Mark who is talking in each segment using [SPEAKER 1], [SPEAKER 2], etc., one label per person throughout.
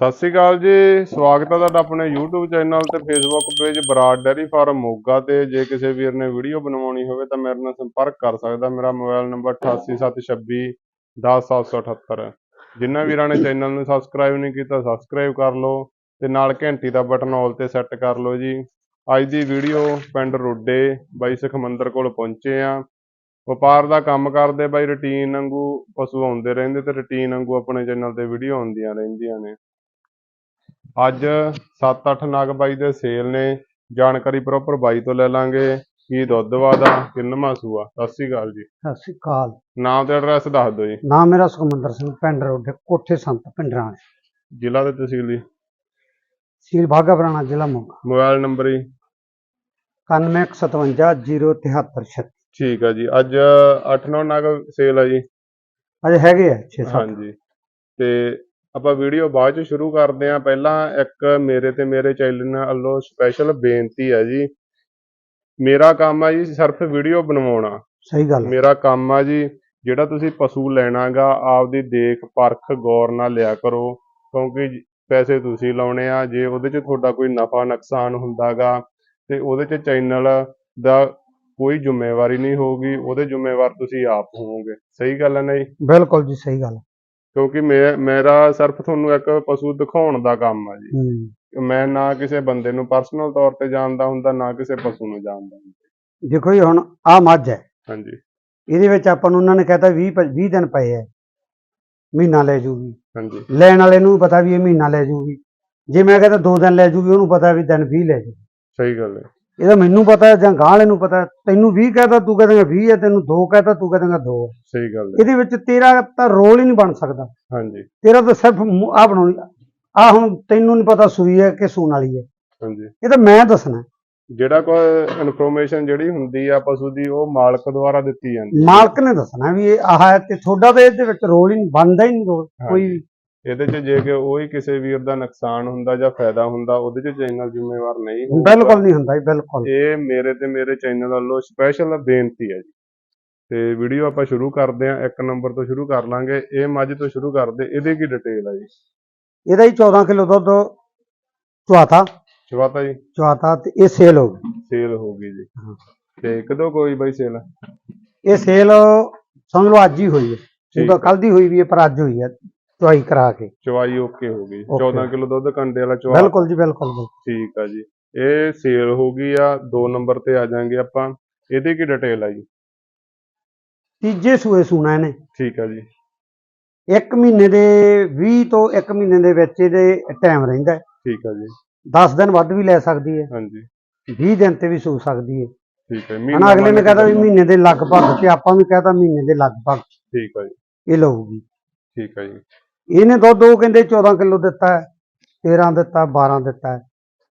[SPEAKER 1] ਸਤਿ ਸ਼੍ਰੀ ਅਕਾਲ ਜੀ, ਸਵਾਗਤ ਹੈ ਤੁਹਾਡਾ ਆਪਣੇ YouTube ਚੈਨਲ ਤੇ Facebook page Brar dairy farm Moga ਤੇ। ਜੇ ਕਿਸੇ ਵੀਰ ਨੇ ਵੀਡੀਓ ਬਣਵਾਉਣੀ ਹੋਵੇ ਤਾਂ ਮੇਰੇ ਨਾਲ ਸੰਪਰਕ ਕਰ ਸਕਦਾ। ਮੇਰਾ ਮੋਬਾਈਲ ਨੰਬਰ 8876 10778 ਜਿਨ੍ਹਾਂ ਵੀਰਾਂ ਨੇ ਚੈਨਲ ਨੂੰ ਸਬਸਕ੍ਰਾਈਬ ਨਹੀਂ ਕੀਤਾ ਸਬਸਕ੍ਰਾਈਬ ਕਰ ਲਓ ਤੇ ਨਾਲ ਘੰਟੀ ਦਾ ਬਟਨ ਆਲ ਤੇ ਸੈੱਟ ਕਰ ਲਓ ਜੀ। ਅੱਜ ਦੀ ਵੀਡੀਓ ਪਿੰਡ ਰੋਡੇ, ਬਾਈ ਸੁਖਮੰਦਰ ਕੋਲ ਪਹੁੰਚੇ ਆ ਵਪਾਰ ਦਾ ਕੰਮ ਕਰਦੇ ਬਾਈ ਰੁਟੀਨ ਵਾਂਗੂ, ਪਸ਼ੂ ਆਉਂਦੇ ਰਹਿੰਦੇ ਤੇ ਰੁਟੀਨ ਵਾਂਗੂ ਆਪਣੇ ਚੈਨਲ ਤੇ ਵੀਡੀਓ ਆਉਂਦੀਆਂ ਰਹਿੰਦੀਆਂ ਨੇ। ਅੱਜ 7-8 ਨਗ ਬਾਈ ਦੇ ਸੇਲ ਨੇ ਜਾਣਕਾਰੀ ਪ੍ਰੋਪਰ ਬਾਈ ਤੋਂ ਲੈ ਲਾਂਗੇ। ਕੀ ਦੁੱਧ ਵਾਦਾ ਕਿੰਨਵਾਂ ਸੂਆ ਸਤਿ ਸ਼੍ਰੀ ਅਕਾਲ ਜੀ।
[SPEAKER 2] ਸਤਿ ਸ਼੍ਰੀ ਅਕਾਲ।
[SPEAKER 1] ਨਾਮ ਤੇ ਐਡਰੈਸ ਦੱਸ ਦਿਓ ਜੀ।
[SPEAKER 2] ਨਾਮ ਮੇਰਾ ਸੁਖਮੰਦਰ ਸਿੰਘ ਪਿੰਡ ਰੋਡੇ ਕੋਠੇ ਸੰਤ ਪਿੰਡਰਾਂ
[SPEAKER 1] ਜ਼ਿਲ੍ਹਾ ਤੇ ਤਹਿਸੀਲ ਜੀ?
[SPEAKER 2] ਸੀਲ ਬਾਗਾ ਪੁਰਾਣਾ ਜ਼ਿਲ੍ਹਾ ਮੋਗਾ।
[SPEAKER 1] ਮੋਬਾਈਲ ਨੰਬਰ ਜੀ?
[SPEAKER 2] 91570736
[SPEAKER 1] ਠੀਕ ਆ ਜੀ। ਅੱਜ 8-9 ਨਗ ਸੇਲ ਆ ਜੀ।
[SPEAKER 2] ਅਜੇ ਹੈਗੇ ਆ 6-7
[SPEAKER 1] ਹਾਂਜੀ। ਤੇ ਆਪਾਂ ਵੀਡੀਓ ਬਾਅਦ ਚ ਸ਼ੁਰੂ ਕਰਦੇ ਆ ਪਹਿਲਾਂ ਇੱਕ ਮੇਰੇ ਤੇ ਮੇਰੇ ਚੈਨਲ ਵੱਲੋਂ ਸਪੈਸ਼ਲ ਬੇਨਤੀ ਹੈ ਜੀ। ਮੇਰਾ ਕੰਮ ਆ ਜੀ ਸਿਰਫ ਵੀਡੀਓ ਬਣਵਾਉਣਾ।
[SPEAKER 2] ਸਹੀ ਗੱਲ ਹੈ।
[SPEAKER 1] ਮੇਰਾ ਕੰਮ ਆ ਜੀ ਜਿਹੜਾ ਤੁਸੀਂ ਪਸ਼ੂ ਲੈਣਾਗਾ ਆਪਦੀ ਦੇਖ ਪਰਖ ਗੌਰ ਨਾਲ ਲਿਆ ਕਰੋ। ਕਿਉਂਕਿ ਪੈਸੇ ਤੁਸੀਂ ਲਾਉਣੇ ਆ ਜੇ ਉਹਦੇ 'ਚ ਤੁਹਾਡਾ ਕੋਈ ਨਫਾ ਨੁਕਸਾਨ ਹੁੰਦਾਗਾ ਤੇ ਉਹਦੇ 'ਚ ਚੈਨਲ ਦਾ ਕੋਈ ਜ਼ਿੰਮੇਵਾਰੀ ਨਹੀਂ ਹੋਊਗੀ। ਉਹਦੇ ਜ਼ਿੰਮੇਵਾਰ ਤੁਸੀਂ ਆਪ ਹੋਵੋਗੇ। ਸਹੀ ਗੱਲ ਹੈ ਨਾ ਜੀ
[SPEAKER 2] ਬਿਲਕੁਲ ਜੀ ਸਹੀ ਗੱਲ
[SPEAKER 1] ਕਿਉਂਕਿ ਮੈਂ ਮੇਰਾ ਸਿਰਫ ਤੁਹਾਨੂੰ ਇੱਕ ਪਸ਼ੂ ਦਿਖਾਉਣ ਦਾ ਕੰਮ ਆ ਜੀ। ਮੈਂ ਨਾ ਕਿਸੇ ਬੰਦੇ ਨੂੰ ਪਰਸਨਲ ਤੌਰ ਤੇ ਜਾਣਦਾ ਹੁੰਦਾ ਨਾ ਕਿਸੇ ਪਸ਼ੂ ਨੂੰ ਜਾਣਦਾ ਹੁੰਦਾ।
[SPEAKER 2] ਦੇਖੋ ਜੀ ਹੁਣ ਆ ਮੱਝ ਹੈ।
[SPEAKER 1] ਹਾਂਜੀ।
[SPEAKER 2] ਇਹਦੇ ਵਿੱਚ ਆਪਾਂ ਨੂੰ ਉਹਨਾਂ ਨੇ ਕਹਿਤਾ 20 ਪ- 20 ਦਿਨ ਪਏ ਹੈ। ਮਹੀਨਾ ਲੈ ਜੂਗੀ।
[SPEAKER 1] ਹਾਂਜੀ।
[SPEAKER 2] ਲੈਣ ਵਾਲੇ ਨੂੰ ਪਤਾ ਵੀ ਇਹ ਮਹੀਨਾ ਲੈ ਜੂਗੀ। ਜੇ ਮੈਂ ਕਹਿੰਦਾ 2 ਦਿਨ ਲੈ ਜੂਗੀ ਉਹਨੂੰ ਪਤਾ ਵੀ ਦਿਨ 20 ਲੈ ਜੂ
[SPEAKER 1] ਸਹੀ ਗੱਲ ਹੈ।
[SPEAKER 2] ਇਹਦਾ ਮੈਨੂੰ ਪਤਾ ਹੈ ਜਾਂ ਗਾਂ ਵਾਲੇ ਨੂੰ ਪਤਾ ਹੈ। ਤੈਨੂੰ 20 ਕਹਤਾ ਤੂੰ ਕਹਿੰਦਾ 20 ਹੈ ਤੈਨੂੰ 2 ਕਹਤਾ ਤੂੰ ਕਹਿੰਦਾ 2 ਹੈ
[SPEAKER 1] ਸਹੀ ਗੱਲ ਹੈ।
[SPEAKER 2] ਇਹਦੇ ਵਿੱਚ ਤੇਰਾ ਤਾਂ ਰੋਲ ਹੀ ਨਹੀਂ ਬਣ ਸਕਦਾ।
[SPEAKER 1] ਹਾਂਜੀ।
[SPEAKER 2] ਤੇਰਾ ਤਾਂ ਸਿਰਫ ਆ ਬਣਾਉਣੀ ਆ ਹੁਣ ਤੈਨੂੰ ਨਹੀਂ ਪਤਾ ਸੂਈ ਹੈ ਕਿ ਸੂਣ ਵਾਲੀ ਹੈ।
[SPEAKER 1] ਹਾਂਜੀ।
[SPEAKER 2] ਇਹ ਤਾਂ ਮੈਂ ਦੱਸਣਾ।
[SPEAKER 1] ਜਿਹੜਾ ਕੋਈ ਇਨਫੋਰਮੇਸ਼ਨ ਜਿਹੜੀ ਹੁੰਦੀ ਆ ਪਸ਼ੂ ਦੀ ਉਹ ਮਾਲਕ ਦੁਆਰਾ ਦਿੱਤੀ ਜਾਂਦੀ ਹੈ।
[SPEAKER 2] ਮਾਲਕ ਨੇ ਦੱਸਣਾ ਵੀ ਇਹ ਆਹ ਹੈ ਤੇ ਤੁਹਾਡਾ ਤਾਂ ਇਹਦੇ ਵਿੱਚ ਰੋਲ ਹੀ ਨਹੀਂ ਬਣਦਾ ਹੀ ਨਹੀਂ ਰੋਲ ਕੋਈ।
[SPEAKER 1] ਇਹਦੇ 'ਚ ਜੇ ਕਿ ਉਹੀ ਕਿਸੇ ਵੀਰ ਦਾ ਨੁਕਸਾਨ ਹੁੰਦਾ ਜਾਂ ਫਾਇਦਾ ਹੁੰਦਾ ਉਹਦੇ 'ਚ ਚੈਨਲ ਜ਼ਿੰਮੇਵਾਰ ਨਹੀਂ ਹੋਊਗਾ।
[SPEAKER 2] ਬਿਲਕੁਲ ਨਹੀਂ ਹੁੰਦਾ ਜੀ ਬਿਲਕੁਲ।
[SPEAKER 1] ਇਹ ਮੇਰੇ ਤੇ ਮੇਰੇ ਚੈਨਲ ਵੱਲੋਂ ਸਪੈਸ਼ਲ ਬੇਨਤੀ ਹੈ ਜੀ। ਤੇ ਵੀਡੀਓ ਆਪਾਂ ਸ਼ੁਰੂ ਕਰਦੇ ਹਾਂ ਇੱਕ ਨੰਬਰ ਤੋਂ ਸ਼ੁਰੂ ਕਰ ਲਾਂਗੇ। ਇਹ ਮੱਝ ਤੋਂ ਸ਼ੁਰੂ ਕਰਦੇ ਇਹਦੀ ਕੀ ਡਿਟੇਲ ਆ ਜੀ?
[SPEAKER 2] ਇਹਦਾ ਹੀ 14 ਕਿਲੋ ਦੁੱਧ ਚੁਆਤਾ।
[SPEAKER 1] ਸ਼ਵਾਤਾ ਜੀ?
[SPEAKER 2] ਚੁਆਤਾ ਤੇ ਇਹ ਸੇਲ ਹੋ ਗਈ।
[SPEAKER 1] ਸੇਲ ਹੋ ਗਈ ਜੀ। ਤੇ ਕਦੋਂ ਕੋਈ ਬਾਈ ਸੇਲ?
[SPEAKER 2] ਇਹ ਸੇਲ ਸਮਝ ਲਓ ਅੱਜ ਹੀ ਹੋਈ ਹੈ। ਕੱਲ ਦੀ ਹੋਈ ਵੀ ਹੈ ਪਰ ਅੱਜ ਹੋਈ ਹੈ। ਚੁਆਈ ਕਰਾ ਕੇ।
[SPEAKER 1] ਚਵਾਈ ਓਕੇ ਹੋ ਗਈ।
[SPEAKER 2] Okay.
[SPEAKER 1] 14 ਕਿਲੋ ਦੁੱਧ ਕੰਡੇ ਵਾਲਾ ਚਵਾ
[SPEAKER 2] ਬਿਲਕੁਲ ਜੀ ਬਿਲਕੁਲ।
[SPEAKER 1] ਠੀਕ ਆ ਜੀ। ਇਹ ਸੇਲ ਹੋ ਗਈ ਆ ਦੋ ਨੰਬਰ ਤੇ ਆ ਜਾਾਂਗੇ ਆਪਾਂ। ਇਹਦੀ ਕੀ ਡਿਟੇਲ ਆ ਜੀ?
[SPEAKER 2] ਤੀਜੇ ਸੂਏ ਸੂਣਾ ਇਹਨੇ।
[SPEAKER 1] ਠੀਕ ਆ ਜੀ।
[SPEAKER 2] ਇੱਕ ਮਹੀਨੇ ਦੇ 20 ਤੋਂ ਇੱਕ ਮਹੀਨੇ ਦੇ ਵਿੱਚ ਇਹਦੇ ਟਾਈਮ ਰਹਿੰਦਾ ਹੈ।
[SPEAKER 1] ਠੀਕ ਆ ਜੀ।
[SPEAKER 2] 10 ਦਿਨ ਵੱਧ ਵੀ ਲੈ ਸਕਦੀ ਹੈ।
[SPEAKER 1] ਹਾਂਜੀ।
[SPEAKER 2] 20 ਦਿਨ ਤੇ ਵੀ ਸੂ ਸਕਦੀ ਹੈ।
[SPEAKER 1] ਠੀਕ ਹੈ
[SPEAKER 2] ਹਨਾ ਅਗਲੇ ਨੇ ਕਹਤਾ ਵੀ। ਮਹੀਨੇ ਦੇ ਲਗਭਗ ਤੇ ਆਪਾਂ ਵੀ ਕਹਤਾ ਮਹੀਨੇ ਦੇ ਲਗਭਗ।
[SPEAKER 1] ਠੀਕ ਆ ਜੀ।
[SPEAKER 2] ਇਹ ਲਊਗੀ।
[SPEAKER 1] ਠੀਕ ਆ ਜੀ।
[SPEAKER 2] ਇਹਨੇ ਦੁੱਧ ਉਹ ਕਹਿੰਦੇ 14 ਕਿਲੋ ਦਿੱਤਾ ਹੈ 13 ਦਿੱਤਾ 12 ਦਿੱਤਾ ਹੈ।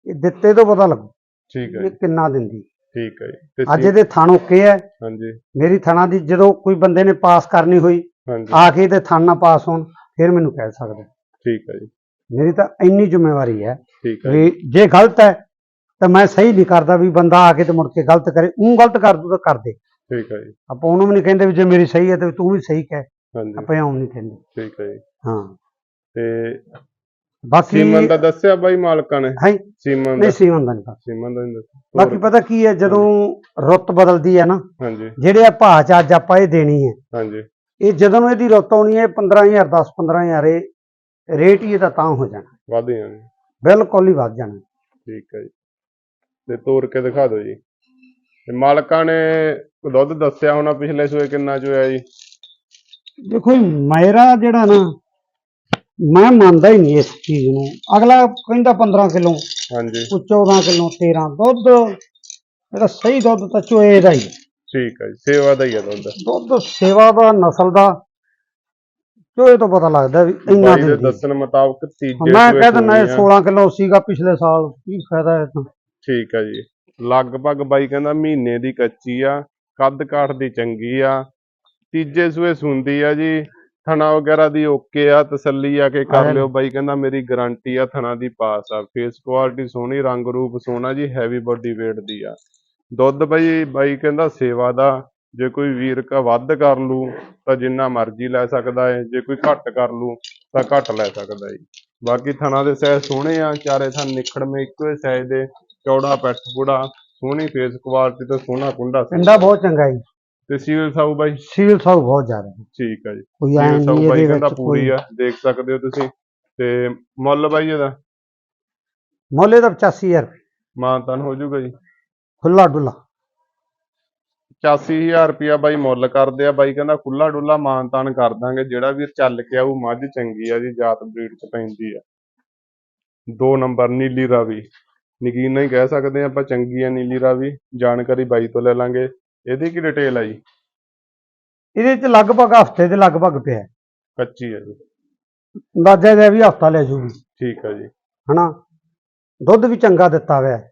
[SPEAKER 2] ਇਹ ਦਿੱਤੇ ਤੋਂ ਪਤਾ ਲੱਗੂ
[SPEAKER 1] ਠੀਕ ਆ
[SPEAKER 2] ਇਹ ਕਿੰਨਾ ਦਿੰਦੀ
[SPEAKER 1] ਠੀਕ ਆ ਜੀ। ਤੇ
[SPEAKER 2] ਅੱਜ ਇਹਦੇ ਥਣ ਓਕੇ ਹੈ।
[SPEAKER 1] ਹਾਂਜੀ।
[SPEAKER 2] ਮੇਰੀ ਥਣਾ ਦੀ ਜਦੋਂ ਕੋਈ ਬੰਦੇ ਨੇ ਪਾਸ ਕਰਨੀ ਹੋਈ ਆ ਕੇ ਇਹਦੇ ਥਣ ਨਾ ਪਾਸ ਹੋਣ ਫਿਰ ਮੈਨੂੰ ਕਹਿ ਸਕਦਾ।
[SPEAKER 1] ਠੀਕ ਜੀ।
[SPEAKER 2] ਮੇਰੀ ਤਾਂ ਇੰਨੀ ਜ਼ਿੰਮੇਵਾਰੀ ਹੈ
[SPEAKER 1] ਠੀਕ ਆ ਜੀ
[SPEAKER 2] ਵੀ ਜੇ ਗਲਤ ਹੈ ਤਾਂ ਮੈਂ ਸਹੀ ਨਹੀਂ ਕਰਦਾ ਵੀ ਬੰਦਾ ਆ ਕੇ ਤੇ ਮੁੜ ਕੇ ਗਲਤ ਕਰੇ। ਉਹ ਗਲਤ ਕਰ ਦੂ ਤਾਂ ਕਰ ਦੇ।
[SPEAKER 1] ਠੀਕ ਆ ਜੀ।
[SPEAKER 2] ਆਪਾਂ ਉਹਨੂੰ ਵੀ ਨਹੀਂ ਕਹਿੰਦੇ ਵੀ ਜੇ ਮੇਰੀ ਸਹੀ ਹੈ ਤੇ ਤੂੰ ਵੀ ਸਹੀ ਕਹਿ।
[SPEAKER 1] ਹਾਂਜੀ।
[SPEAKER 2] ਆਪਾਂ ਇਉਂ ਨਹੀਂ ਕਹਿੰਦੇ।
[SPEAKER 1] ਠੀਕ ਆ ਜੀ।
[SPEAKER 2] ਹਾਂ।
[SPEAKER 1] ਤੇ
[SPEAKER 2] ਬਾਕੀ
[SPEAKER 1] ਸੀਮਨ ਦਾ ਦੱਸਿਆ ਬਾਈ ਮਾਲਕਾਂ ਨੇ?
[SPEAKER 2] ਹੈ?
[SPEAKER 1] ਸੀਮਨ ਦਾ।
[SPEAKER 2] ਨਹੀਂ ਸੀਮਨ ਦਾ ਨਹੀਂ ਪਤਾ
[SPEAKER 1] ਸੀਮਨ ਦਾ ਨਹੀਂ ਦੱਸਿਆ
[SPEAKER 2] ਬਾਕੀ ਪਤਾ ਕੀ ਹੈ ਜਦੋਂ ਰੁੱਤ ਬਦਲਦੀ ਹੈ ਨਾ
[SPEAKER 1] ਹਾਂਜੀ।
[SPEAKER 2] ਜਿਹੜੇ ਆ ਭਾਅ ਚ ਅੱਜ ਆਪਾਂ ਇਹ ਦੇਣੀ ਹੈ।
[SPEAKER 1] ਹਾਂਜੀ।
[SPEAKER 2] ਇਹ ਜਦੋਂ ਨੂੰ ਇਹਦੀ ਰੁੱਤ ਆਉਣੀ ਹੈ 15000 10 15000 ਇਹ ਰੇਟ ਹੀ ਇਹਦਾ ਤਾਂ ਹੋ ਜਾਣਾ।
[SPEAKER 1] ਵਾਧੇ ਜਾਣੇ।
[SPEAKER 2] ਬਿਲਕੁਲ ਹੀ ਵੱਧ ਜਾਣਾ।
[SPEAKER 1] ਠੀਕ ਹੈ ਜੀ। ਤੇ ਤੋੜ ਕੇ ਦਿਖਾ ਦਿਓ ਜੀ। ਤੇ ਮਾਲਕਾਂ ਨੇ ਦੁੱਧ ਦੱਸਿਆ ਹੋਣਾ ਪਿਛਲੇ ਸੂਏ ਕਿੰਨਾ ਚੋਇਆ ਜੀ?
[SPEAKER 2] ਦੇਖੋ ਮੇਰਾ ਜਿਹੜਾ ਨਾ ਮੈਂ ਮੰਨਦਾ ਹੀ ਨਹੀਂ ਇਸ ਚੀਜ਼ ਨੂੰ। ਅਗਲਾ ਕਹਿੰਦਾ 15 ਕਿਲੋ
[SPEAKER 1] ਹਾਂਜੀ।
[SPEAKER 2] ਕੋਈ 14 ਕਿਲੋ 13 ਦੁੱਧ ਜਿਹੜਾ ਸਹੀ ਦੁੱਧ ਤਾਂ ਚੋਏ ਦਾ ਹੀ।
[SPEAKER 1] ਠੀਕ ਹੈ ਜੀ ਸੇਵਾ ਦਾ ਹੀ ਆ ਦੁੱਧ।
[SPEAKER 2] ਦੁੱਧ ਸੇਵਾ ਦਾ ਨਸਲ ਦਾ ਚੋਏ ਤੋਂ ਪਤਾ ਲੱਗਦਾ ਵੀ ਇੰਨਾ
[SPEAKER 1] ਬਾਈ ਦੇ
[SPEAKER 2] ਦਿੰਦੀ।
[SPEAKER 1] ਦੱਸਣ ਮੁਤਾਬਕ ਤੀਜੇ
[SPEAKER 2] ਮੈਂ
[SPEAKER 1] ਸੂਏ
[SPEAKER 2] ਕਹਿ ਦਿੰਦਾ ਇਹ
[SPEAKER 1] ਸੂਈ ਆ।
[SPEAKER 2] 16 ਕਿਲੋ ਸੀਗਾ ਪਿਛਲੇ ਸਾਲ ਕੀ ਫਾਇਦਾ ਹੈ ਤਾਂ?
[SPEAKER 1] ਠੀਕ ਹੈ ਜੀ। ਲਗਭਗ ਬਾਈ ਕਹਿੰਦਾ ਮਹੀਨੇ ਦੀ ਕੱਚੀ ਆ ਕੱਦ ਕਾਠ ਦੀ ਚੰਗੀ ਆ। ਤੀਜੇ ਸੂਏ ਸੁੰਦੀ ਆ ਜੀ। ਥਣਾ ਵਗੈਰਾ ਦੀ ਓਕੇ ਆ ਤਸੱਲੀ ਆ ਕੇ ਕਰ। ਲਿਓ ਬਾਈ ਕਹਿੰਦਾ ਮੇਰੀ ਗਾਰੰਟੀ ਆ ਥਣਾ ਦੀ ਪਾਸ ਆ। ਫੇਸ ਕੁਆਲਿਟੀ ਸੋਹਣੀ ਰੰਗ ਰੂਪ ਸੋਹਣਾ ਜੀ ਹੈਵੀ ਬੋਡੀ weight ਦੀ ਆ। ਦੁੱਧ ਬਾਈ ਬਾਈ ਕਹਿੰਦਾ ਸੇਵਾ ਦਾ ਜੇ ਕੋਈ ਵੀਰ ਕਾ ਵੱਧ ਕਰ ਲੂ ਤਾਂ ਜਿੰਨਾ ਮਰਜ਼ੀ ਲੈ ਸਕਦਾ ਹੈ ਜੇ ਕੋਈ ਘੱਟ ਕਰ ਲੂ ਤਾਂ ਘੱਟ ਲੈ ਸਕਦਾ ਹੈ ਬਾਕੀ ਥਣਾ ਦੇ ਸਾਈਜ਼ ਸੋਹਣੇ ਆ ਚਾਰੇ ਥਣ ਨਿਖੜਵੇਂ ਇੱਕੋ ਹੀ ਸਾਈਜ਼ ਦੇ ਚੌੜਾ ਪੈਠ ਪੂੜਾ ਸੋਹਣੀ ਫੇਸ ਕੁਆਲਿਟੀ ਤੇ ਸੋਹਣਾ ਕੁੰਡਾ
[SPEAKER 2] ਪਿੰਡਾ ਬਹੁਤ ਚੰਗਾ ਜੀ।
[SPEAKER 1] ਤੇ ਸੀਲ ਸਾਊ ਬਾਈ?
[SPEAKER 2] ਸੀਲ ਸਾਊ ਬਹੁਤ ਜ਼ਿਆਦਾ ਹੈ।
[SPEAKER 1] ਠੀਕ ਆ ਜੀ।
[SPEAKER 2] ਕੋਈ ਐ
[SPEAKER 1] ਸੀਲ ਸਾਊ
[SPEAKER 2] ਨਹੀਂ
[SPEAKER 1] ਬਾਈ
[SPEAKER 2] ਇਹਦੇ
[SPEAKER 1] ਕਹਿੰਦਾ
[SPEAKER 2] ਵਿੱਚ
[SPEAKER 1] ਪੂਰੀ
[SPEAKER 2] ਕੋਈ
[SPEAKER 1] ਆ ਦੇਖ ਸਕਦੇ ਹੋ ਤੁਸੀਂ। ਤੇ ਮੁੱਲ ਬਾਈ ਇਹਦਾ?
[SPEAKER 2] ਮੁੱਲ ਦਾ 85000 ਰੁਪਏ।
[SPEAKER 1] ਮਾਨਤਨ ਹੋ ਜਾਊਗਾ ਜੀ।
[SPEAKER 2] ਖੁੱਲਾ ਡੁੱਲਾ
[SPEAKER 1] 85000 ਰੁਪਿਆ ਬਾਈ ਮੁੱਲ ਕਰਦੇ ਆ। ਬਾਈ ਕਹਿੰਦਾ ਖੁੱਲਾ ਡੁੱਲਾ ਮਾਨਤਾਨ ਕਰ ਦਾਂਗੇ। ਜਿਹੜਾ ਵੀਰ ਚੱਲ ਕੇ ਆਊ ਮੱਝ ਚੰਗੀ ਆ ਜੀ ਜਾਤ ਬਰੀਡ ਚ ਪੈਂਦੀ ਆ। ਦੋ ਨੰਬਰ ਨੀਲੀ ਰਾਵੀ। ਨਗੀਨ ਨਹੀਂ ਕਹਿ ਸਕਦੇ ਆਪਾਂ ਚੰਗੀ ਆ ਨੀਲੀ ਰਾਵੀ। ਜਾਣਕਾਰੀ ਬਾਈ ਤੋਂ ਲੈ ਲਾਂਗੇ। ਇਹਦੀ ਕੀ ਡਿਟੇਲ ਆ ਜੀ?
[SPEAKER 2] ਇਹਦੇ ਚ ਲਗਭਗ ਹਫ਼ਤੇ ਦੇ ਲਗਭਗ ਪਿਆ ਹੈ।
[SPEAKER 1] ਕੱਚੀ ਆ ਜੀ।
[SPEAKER 2] ਅੰਦਾਜ਼ਾ ਇਹ ਵੀ ਹਫਤਾ ਲੈ ਜੂਗੀ।
[SPEAKER 1] ਠੀਕ ਆ ਜੀ।
[SPEAKER 2] ਹਨਾ? ਦੁੱਧ ਵੀ ਚੰਗਾ ਦਿੱਤਾ ਹੋਇਆ ਹੈ।